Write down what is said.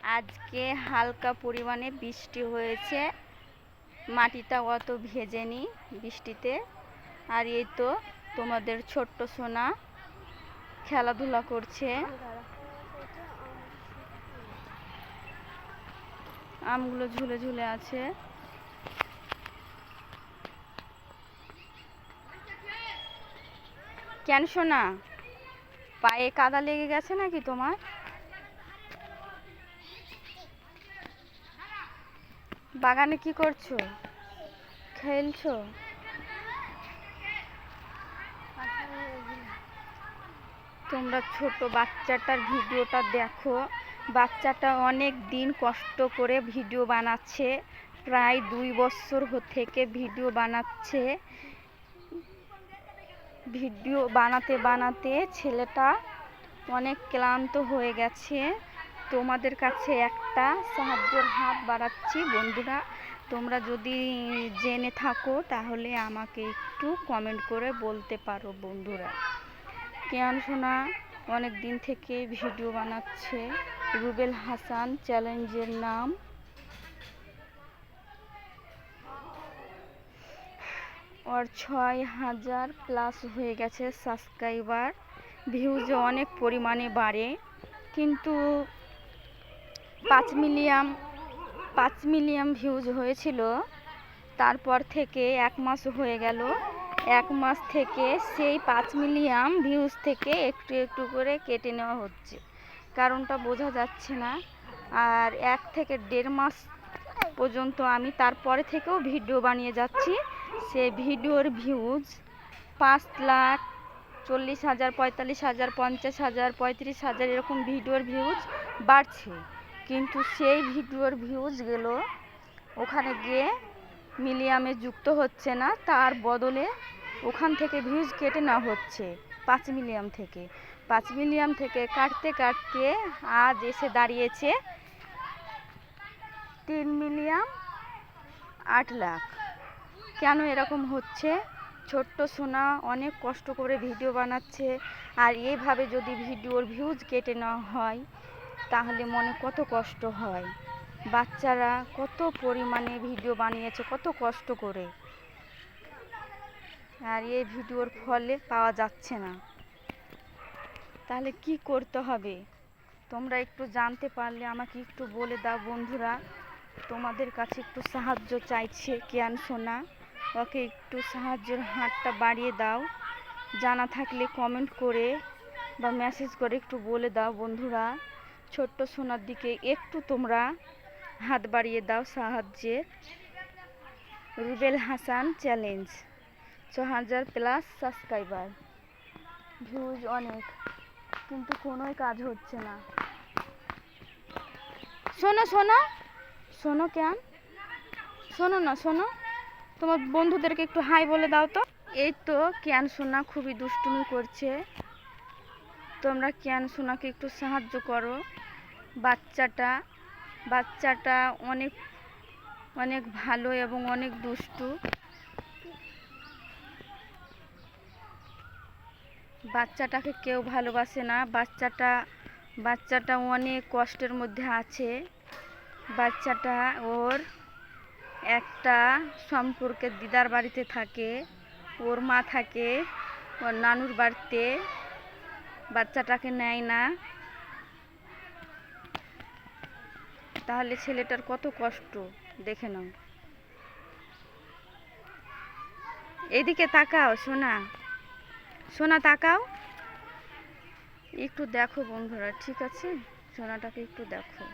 আজকে হালকা পরিমাণে বৃষ্টি হয়েছে। মাটিটা অত ভেজেনি বৃষ্টিতে। আর এই তো তোমাদের ছোট্ট সোনা খেলাধুলা করছে। আমগুলো ঝুলে ঝুলে আছে। কেন সোনা? পায়ে কাদা লেগে গেছে নাকি তোমার? বাগানে কি করছ? খেলছো? তোমরা ছোট বাচ্চাটার ভিডিওটা দেখো। বাচ্চাটা অনেক দিন কষ্ট করে ভিডিও বানাচ্ছে। প্রায় দুই বছর থেকে ভিডিও বানাচ্ছে। ভিডিও বানাতে বানাতে ছেলেটা অনেক ক্লান্ত হয়ে গেছে। তোমাদের কাছে একটা সাহায্যের হাত বাড়াচ্ছি। বন্ধুরা, তোমরা যদি জেনে থাকো, তাহলে আমাকে একটু কমেন্ট করে বলতে পারো বন্ধুরা। কেন শোনা অনেক দিন থেকে ভিডিও বানাচ্ছে। রুবেল হাসান চ্যালেঞ্জের নাম। ওর ছয় হাজার প্লাস হয়ে গেছে সাবস্ক্রাইবার ভিউজও অনেক পরিমাণে বাড়ে। কিন্তু পাঁচ মিলিয়ন পাঁচ মিলিয়ন ভিউজ হয়েছিল। তারপর থেকে এক মাস হয়ে গেল। এক মাস থেকে সেই পাঁচ মিলিয়ন ভিউজ থেকে একটু একটু করে কেটে নেওয়া হচ্ছে। কারণটা বোঝা যাচ্ছে না। আর এক থেকে দেড় মাস পর্যন্ত আমি তারপরে থেকেও ভিডিও বানিয়ে যাচ্ছি। সে ভিডিওর ভিউজ পাঁচ লাখ, চল্লিশ হাজার, পঁয়তাল্লিশ হাজার, পঞ্চাশ হাজার, পঁয়ত্রিশ হাজার এরকম ভিডিওর ভিউজ বাড়ছে। কিন্তু সেই ভিডিওর ভিউজগুলো ওখানে গিয়ে মিলিয়ামে যুক্ত হচ্ছে না, তার বদলে ওখান থেকে ভিউজ কেটে নেওয়া হচ্ছে পাঁচ মিলিয়াম থেকে। পাঁচ মিলিয়াম থেকে কাটতে কাটতে আজ এসে দাঁড়িয়েছে তিন মিলিয়ন আট লাখ। কেন এরকম হচ্ছে? ছোট্ট সোনা অনেক কষ্ট করে ভিডিও বানাচ্ছে, আর এইভাবে যদি ভিডিওর ভিউজ কেটে নেওয়া হয় তাহলে মনে কত কষ্ট হয়? বাচ্চারা কত পরিমাণে ভিডিও বানিয়েছে, কত কষ্ট করে। আর এই ভিডিওর ফলে পাওয়া যাচ্ছে না। তাহলে কি করতে হবে? তোমরা একটু জানতে পারলে আমাকে একটু বলে দাও বন্ধুরা। তোমাদের কাছে একটু সাহায্য চাইছে কেন সোনা। ওকে একটু সাহায্যের হাতটা বাড়িয়ে দাও। জানা থাকলে কমেন্ট করে বা মেসেজ করে একটু বলে দাও বন্ধুরা। ছোট্ট সোনার দিকে একটু তোমরা হাত বাড়িয়ে দাও সাহায্যের রুবেল হাসান চ্যালেঞ্জ ছ হাজার প্লাস সাবস্ক্রাইবার। ভিউজ অনেক, কিন্তু কোনোই কাজ হচ্ছে না। শোনো শোনো শোনো কেন? শোনো না, শোনো, তোমার বন্ধুদেরকে একটু হাই বলে দাও তো। এই তো ক্যান সোনা খুবই দুষ্টুমি করছে। তোমরা ক্যান সোনাকে একটু সাহায্য করো? বাচ্চাটা বাচ্চাটা অনেক অনেক ভালো এবং অনেক দুষ্টু। বাচ্চাটাকে কেউ ভালোবাসে না। বাচ্চাটা বাচ্চাটা অনেক কষ্টের মধ্যে আছে। বাচ্চাটা ওর একটা সম্পর্কের দিদার বাড়িতে থাকে। ওর মা থাকে, ওর নানুর বাড়িতে। বাচ্চাটাকে নেয় না। তাহলে ছেলেটার কত কষ্ট? দেখে নাও। এদিকে তাকাও, সোনা। সোনা, তাকাও। একটু দেখো বন্ধুরা, ঠিক আছে? সোনাটাকে একটু দেখো।